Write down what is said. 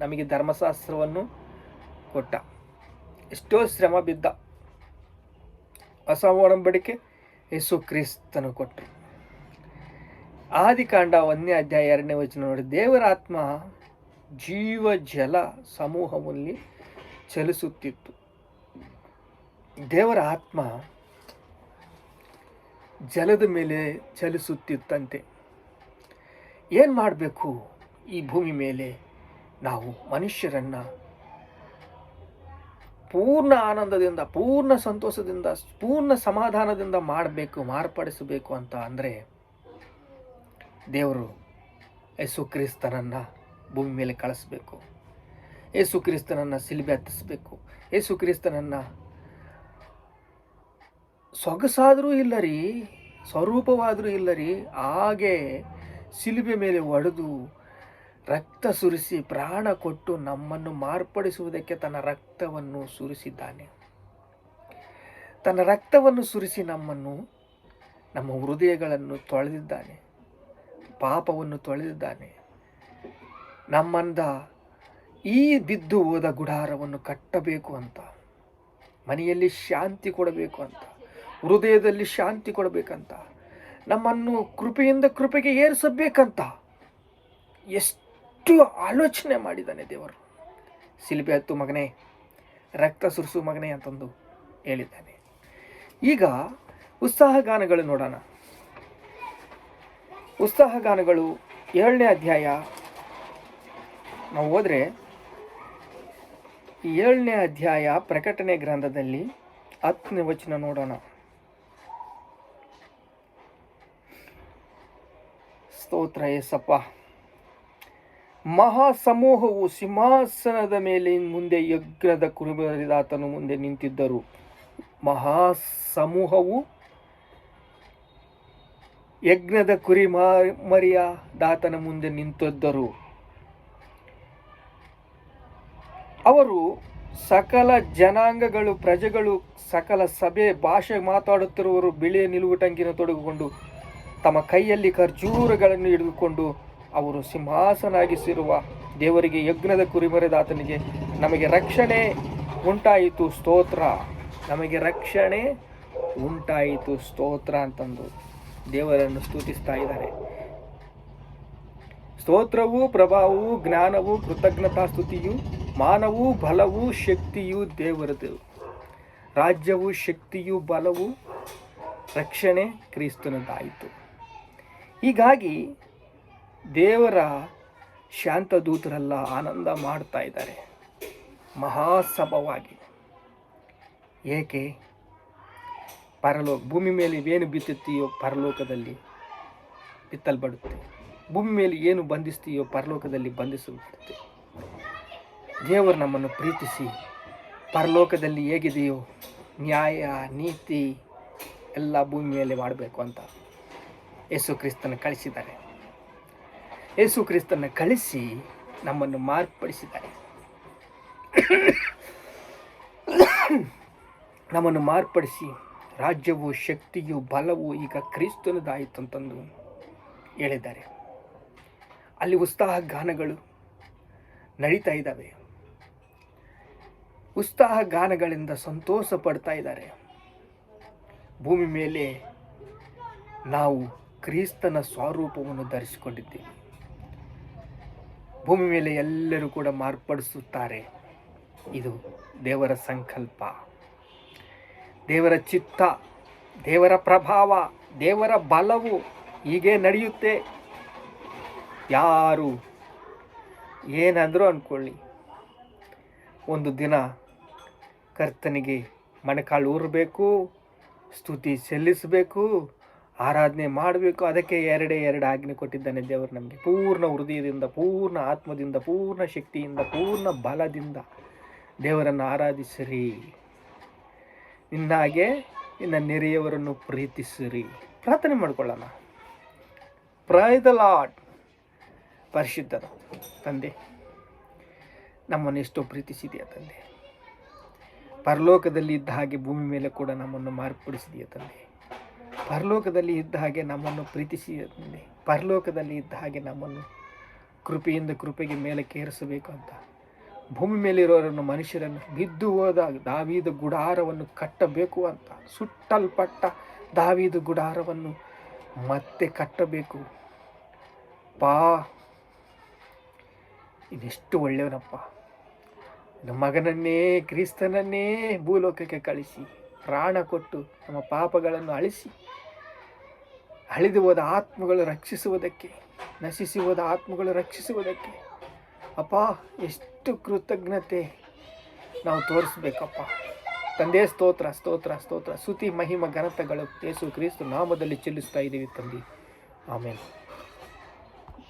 ನಮಗೆ ಧರ್ಮಶಾಸ್ತ್ರವನ್ನು ಕೊಟ್ಟ. ಎಷ್ಟೋ ಶ್ರಮ ಬಿದ್ದ ಹೊಸ ಒಡಂಬಡಿಕೆ ಯೇಸು ಕ್ರಿಸ್ತನು ಕೊಟ್ಟರು ಆದಿಕಾಂಡ ಒಂದನೇ ಅಧ್ಯಾಯ ಎರಡನೇ ವಚನ ನೋಡಿ ದೇವರ ಆತ್ಮ ಜೀವ ಜಲ ಸಮೂಹದಲ್ಲಿ ಚಲಿಸುತ್ತಿತ್ತು. ದೇವರ ಆತ್ಮ ಜಲದ ಮೇಲೆ ಚಲಿಸುತ್ತಿತ್ತಂತೆ. ಏನು ಮಾಡಬೇಕು ಈ ಭೂಮಿ ಮೇಲೆ? ನಾವು ಮನುಷ್ಯರನ್ನು ಪೂರ್ಣ ಆನಂದದಿಂದ, ಪೂರ್ಣ ಸಂತೋಷದಿಂದ, ಪೂರ್ಣ ಸಮಾಧಾನದಿಂದ ಮಾಡಬೇಕು, ಮಾರ್ಪಡಿಸಬೇಕು ಅಂತ ಅಂದರೆ ದೇವರು ಯೇಸು ಕ್ರಿಸ್ತನನ್ನು ಭೂಮಿ ಮೇಲೆ ಕಳಿಸ್ಬೇಕು. ಯೇಸು ಕ್ರಿಸ್ತನನ್ನು ಸಿಲಿಬೆ ಹತ್ತಿಸ್ಬೇಕು. ಯೇಸು ಕ್ರಿಸ್ತನನ್ನು ಸೊಗಸಾದರೂ ಇಲ್ಲ ರೀ ಸ್ವರೂಪವಾದರೂ ಇಲ್ಲ ರೀ ಹಾಗೆ ಸಿಲುಬೆ ಮೇಲೆ ಒಡೆದು ರಕ್ತ ಸುರಿಸಿ ಪ್ರಾಣ ಕೊಟ್ಟು ನಮ್ಮನ್ನು ಮಾರ್ಪಡಿಸುವುದಕ್ಕೆ ತನ್ನ ರಕ್ತವನ್ನು ಸುರಿಸಿದ್ದಾನೆ. ತನ್ನ ರಕ್ತವನ್ನು ಸುರಿಸಿ ನಮ್ಮನ್ನು, ನಮ್ಮ ಹೃದಯಗಳನ್ನು ತೊಳೆದಿದ್ದಾನೆ. ಪಾಪವನ್ನು ತೊಳೆದಿದ್ದಾನೆ. ನಮ್ಮಂದ ಈ ಬಿದ್ದು ಹೋದ ಗುಡಾರವನ್ನು ಕಟ್ಟಬೇಕು ಅಂತ, ಮನೆಯಲ್ಲಿ ಶಾಂತಿ ಕೊಡಬೇಕು ಅಂತ, ಹೃದಯದಲ್ಲಿ ಶಾಂತಿ ಕೊಡಬೇಕಂತ, ನಮ್ಮನ್ನು ಕೃಪೆಯಿಂದ ಕೃಪೆಗೆ ಏರಿಸಬೇಕಂತ ಎಷ್ಟು ಆಲೋಚನೆ ಮಾಡಿದ್ದಾನೆ ದೇವರು. ಸಿಲ್ಬೆ ಹತ್ತು ಮಗನೇ, ರಕ್ತ ಸುರಿಸು ಮಗನೇ ಅಂತಂದು ಹೇಳಿದ್ದಾನೆ. ಈಗ ಉತ್ಸಾಹ ಗಾನಗಳು ನೋಡೋಣ. ಉತ್ಸಾಹ ಗಾನಗಳು ಏಳನೇ ಅಧ್ಯಾಯ. ನಾವು ಹೋದರೆ ಏಳನೇ ಅಧ್ಯಾಯ ಪ್ರಕಟಣೆ ಗ್ರಂಥದಲ್ಲಿ ಹತ್ತನೇ ವಚನ ನೋಡೋಣ. ಸ್ತೋತ್ರ ಏಸಪ್ಪ. ಮಹಾಸಮೂಹವು ಸಿಂಹಾಸನದ ಮೇಲೆ ಮುಂದೆ ಯಜ್ಞದ ಕುರುಬರಿದಾತನು ಮುಂದೆ ನಿಂತಿದ್ದರು. ಮಹಾಸಮೂಹವು ಯಜ್ಞದ ಕುರಿ ಮರಿಯ ದಾತನ ಮುಂದೆ ನಿಂತಿದ್ದರು. ಅವರು ಸಕಲ ಜನಾಂಗಗಳು, ಪ್ರಜೆಗಳು, ಸಕಲ ಸಭೆ, ಭಾಷೆ ಮಾತಾಡುತ್ತಿರುವವರು ಬಿಳಿಯ ನಿಲುವುಟಂಗಿನ ತೊಡಗಿಕೊಂಡು ತಮ್ಮ ಕೈಯಲ್ಲಿ ಖರ್ಜೂರಗಳನ್ನು ಹಿಡಿದುಕೊಂಡು ಅವರು ಸಿಂಹಾಸನಾಗಿಸಿರುವ ದೇವರಿಗೆ ಯಜ್ಞದ ಕುರಿಮರೆದಾತನಿಗೆ ನಮಗೆ ರಕ್ಷಣೆ ಉಂಟಾಯಿತು, ಸ್ತೋತ್ರ. ನಮಗೆ ರಕ್ಷಣೆ ಉಂಟಾಯಿತು, ಸ್ತೋತ್ರ ಅಂತಂದು ದೇವರನ್ನು ಸ್ತುತಿಸ್ತಾ ಇದ್ದಾರೆ. ಸ್ತೋತ್ರವು, ಪ್ರಭಾವವು, ಜ್ಞಾನವು, ಕೃತಜ್ಞತಾ ಸ್ತುತಿಯು, ಮಾನವು, ಬಲವು, ಶಕ್ತಿಯು ದೇವರದು. ರಾಜ್ಯವು, ಶಕ್ತಿಯು, ಬಲವು, ರಕ್ಷಣೆ ಕ್ರಿಸ್ತನದಾಯಿತು. ಹೀಗಾಗಿ ದೇವರ ಶಾಂತದೂತರೆಲ್ಲ ಆನಂದ ಮಾಡ್ತಾ ಇದ್ದಾರೆ. ಮಹಾಸಭವಾಗಿ. ಏಕೆ? ಪರಲೋಕ ಭೂಮಿ ಮೇಲೆ ಏನು ಬಿತ್ತುತ್ತೀಯೋ ಪರಲೋಕದಲ್ಲಿ ಬಿತ್ತಲ್ಪಡುತ್ತೆ. ಭೂಮಿ ಮೇಲೆ ಏನು ಬಂಧಿಸ್ತೀಯೋ ಪರಲೋಕದಲ್ಲಿ ಬಂಧಿಸಲ್ಪಡುತ್ತೆ. ದೇವರು ನಮ್ಮನ್ನು ಪ್ರೀತಿಸಿ, ಪರಲೋಕದಲ್ಲಿ ಹೇಗಿದೆಯೋ ನ್ಯಾಯ, ನೀತಿ ಎಲ್ಲ ಭೂಮಿ ಮಾಡಬೇಕು ಅಂತ ಯೇಸು ಕ್ರಿಸ್ತನ ಕಳಿಸಿದ್ದಾರೆ. ಯೇಸು ಕ್ರಿಸ್ತನ ಕಳಿಸಿ ನಮ್ಮನ್ನು ಮಾರ್ಪಡಿಸಿದ್ದಾರೆ. ನಮ್ಮನ್ನು ಮಾರ್ಪಡಿಸಿ ರಾಜ್ಯವು ಶಕ್ತಿಯು ಬಲವು ಈಗ ಕ್ರಿಸ್ತನದಾಯಿತು ಅಂತಂದು ಹೇಳಿದ್ದಾರೆ. ಅಲ್ಲಿ ಉತ್ಸಾಹ ಗಾನಗಳು ನಡೀತಾ ಇದ್ದಾವೆ. ಉತ್ಸಾಹ ಗಾನಗಳಿಂದ ಸಂತೋಷ ಪಡ್ತಾ ಇದ್ದಾರೆ. ಭೂಮಿ ಮೇಲೆ ನಾವು ಕ್ರಿಸ್ತನ ಸ್ವರೂಪವನ್ನು ಧರಿಸಿಕೊಂಡಿದ್ದೀವಿ. ಭೂಮಿ ಮೇಲೆ ಎಲ್ಲರೂ ಕೂಡ ಮಾರ್ಪಡಿಸುತ್ತಾರೆ. ಇದು ದೇವರ ಸಂಕಲ್ಪ. ದೇವರ ಚಿತ್ತ, ದೇವರ ಪ್ರಭಾವ, ದೇವರ ಬಲವು ಹೀಗೆ ನಡೆಯುತ್ತೆ. ಯಾರು ಏನಾದರೂ ಅಂದ್ಕೊಳ್ಳಿ ಒಂದು ದಿನ ಕರ್ತನಿಗೆ ಮಣಕಾಳು ಊರಬೇಕು, ಸ್ತುತಿ ಸಲ್ಲಿಸಬೇಕು ಆರಾಧನೆ ಮಾಡಬೇಕು. ಅದಕ್ಕೆ ಎರಡೇ ಎರಡು ಆಜ್ಞೆ ಕೊಟ್ಟಿದ್ದಾನೆ ದೇವರು ನಮಗೆ. ಪೂರ್ಣ ಹೃದಯದಿಂದ, ಪೂರ್ಣ ಆತ್ಮದಿಂದ, ಪೂರ್ಣ ಶಕ್ತಿಯಿಂದ, ಪೂರ್ಣ ಬಲದಿಂದ ದೇವರನ್ನು ಆರಾಧಿಸಿರಿ. ನಿನ್ನಾಗೆ ನಿನ್ನ ನೆರೆಯವರನ್ನು ಪ್ರೀತಿಸಿರಿ. ಪ್ರಾರ್ಥನೆ ಮಾಡಿಕೊಳ್ಳೋಣ. ಪ್ರೈ ದ ಲಾಡ್ ಪರಿಶುದ್ಧನ ತಂದೆ, ನಮ್ಮನ್ನು ಎಷ್ಟೋ ಪ್ರೀತಿಸಿದೆಯಾ ತಂದೆ. ಪರಲೋಕದಲ್ಲಿ ಇದ್ದ ಹಾಗೆ ಭೂಮಿ ಮೇಲೆ ಕೂಡ ನಮ್ಮನ್ನು ಮಾರ್ಪಡಿಸಿದೆಯಾ ತಂದೆ. ಪರಲೋಕದಲ್ಲಿ ಇದ್ದ ಹಾಗೆ ನಮ್ಮನ್ನು ಪ್ರೀತಿಸಿ ಪರಲೋಕದಲ್ಲಿ ಇದ್ದ ಹಾಗೆ ನಮ್ಮನ್ನು ಕೃಪೆಯಿಂದ ಕೃಪೆಗೆ ಮೇಲೆ ಕೇರಿಸಬೇಕು ಅಂತ. ಭೂಮಿ ಮೇಲಿರೋರನ್ನು ಮನುಷ್ಯರನ್ನು ಬಿದ್ದು ಹೋದಾಗ ದಾವೀದ ಗುಡಾರವನ್ನು ಕಟ್ಟಬೇಕು ಅಂತ. ಸುಟ್ಟಲ್ಪಟ್ಟ ದಾವೀದ ಗುಡಾರವನ್ನು ಮತ್ತೆ ಕಟ್ಟಬೇಕು. ಪಾ ಇದೆಷ್ಟು ಒಳ್ಳೆಯವನಪ್ಪ. ನಮ್ಮ ಮಗನನ್ನೇ, ಕ್ರಿಸ್ತನನ್ನೇ ಭೂಲೋಕಕ್ಕೆ ಕಳಿಸಿ. ಪ್ರಾಣ ಕೊಟ್ಟು ನಮ್ಮ ಪಾಪಗಳನ್ನು ಅಳಿಸಿ. ಅಳಿದು ಹೋದ ಆತ್ಮಗಳು ರಕ್ಷಿಸುವುದಕ್ಕೆ ನಶಿಸಿ ಹೋದ ಆತ್ಮಗಳು ರಕ್ಷಿಸುವುದಕ್ಕೆ. ಅಪ್ಪ, ಎಷ್ಟು ಕೃತಜ್ಞತೆ ನಾವು ತೋರಿಸ್ಬೇಕಪ್ಪ. ತಂದೆ, ಸ್ತೋತ್ರ ಸ್ತೋತ್ರ ಸ್ತೋತ್ರ. ಸ್ತುತಿ, ಮಹಿಮ, ಘನತೆಗಳು ಯೇಸು ಕ್ರಿಸ್ತು ನಾಮದಲ್ಲಿ ಚೆಲ್ಲಿಸ್ತಾ ಇದ್ದೀವಿ ತಂದೆ. ಆಮೇಲೆ